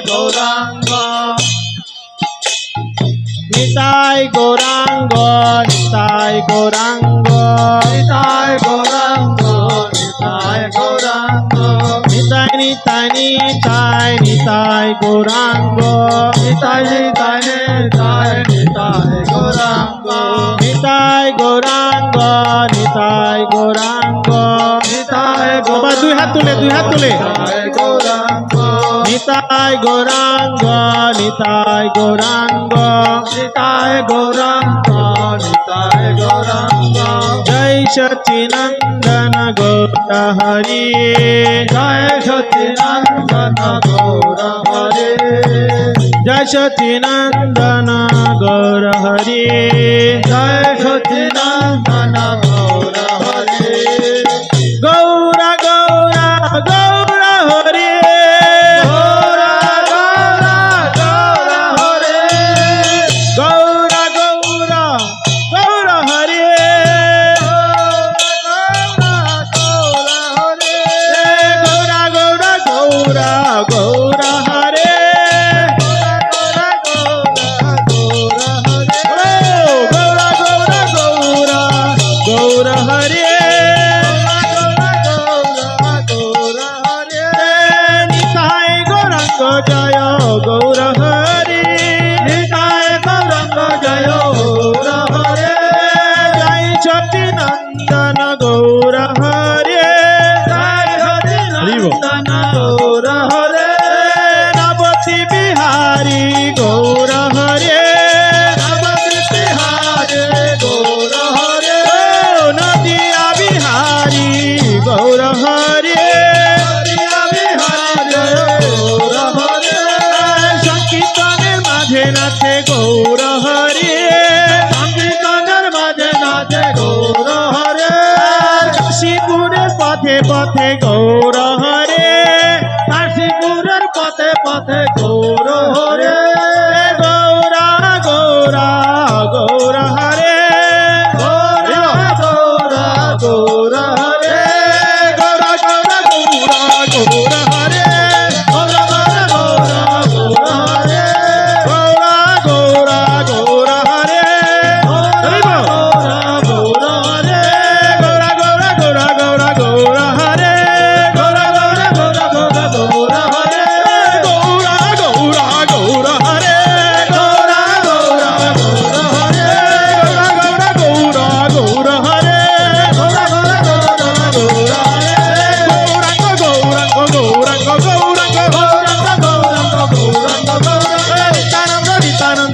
গৌরাঙ্গ। নিতাই গৌরাঙ্গ নিতাই গৌরাঙ্গ। নিতাই গৌরাঙ্গ নিতাই গৌরাঙ্গ। নিতাই নিতাই নিতাই নিতাই গৌরাঙ্গ। নিতাই নিতাই নিতাই নিতাই গৌরাঙ্গ। নিতাই গৌরাঙ্গ নিতাই গৌরাঙ্গ। নিতাই বাবা দুই হাত তুলে দুই হাত তুলে। নিতাই গৌরাঙ্গ নিতাই গৌরাঙ্গ নিতাই গৌরাঙ্গ নিতাই গৌরাঙ্গ। জয় সচিনন্দন গৌর হরি জয় সচিনন্দন গৌর হরে জয় সচিনন্দন গৌর হরি জয় সচিনন্দন গৌর হরে গৌর গৌর গৌর গৌর গৌর হরে গৌর গৌর হরে নিতাই গৌরাঙ্গ জয় গৌর হরি জয় সচিনন্দন গৌর হরে পথে গৌর হরে কাশীপুরের পথে পথে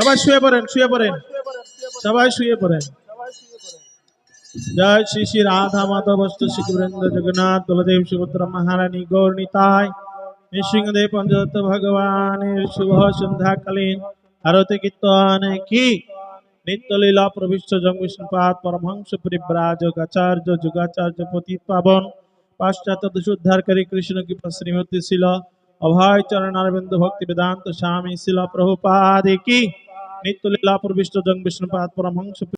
সবাই শুয়ে পড়েন শুয়ে পড়েন। সবাই শুয়ে পড়েন। জয় শ্রী শ্রী রাধা মাধব শ্রী বৃন্দ জগন্নাথ, বলদেব সুভদ্র মহারানী, গৌর নিতাই নৃসিংহদেব পঞ্চদত্ত ভগবানের শুভ সন্ধ্যাকালীন আরতি কীর্তন কি? নিত্যলীলা প্রবিষ্ট জং বিষ্ণুপাদ পরমহংস পরিব্রাজক আচার্য, যুগাচার্য পতিত পাবন। পাশ্চাত্য দুশুদ্ধারকারী কৃষ্ণ কৃপা শ্রীমতী শিল। অভয় চরণ ভক্তি বেদান্ত স্বামী শিল প্রভুপাদ কি? নিত্যলীলা প্রবিষ্ট জং বিষ্ণুপাদ পরমহংস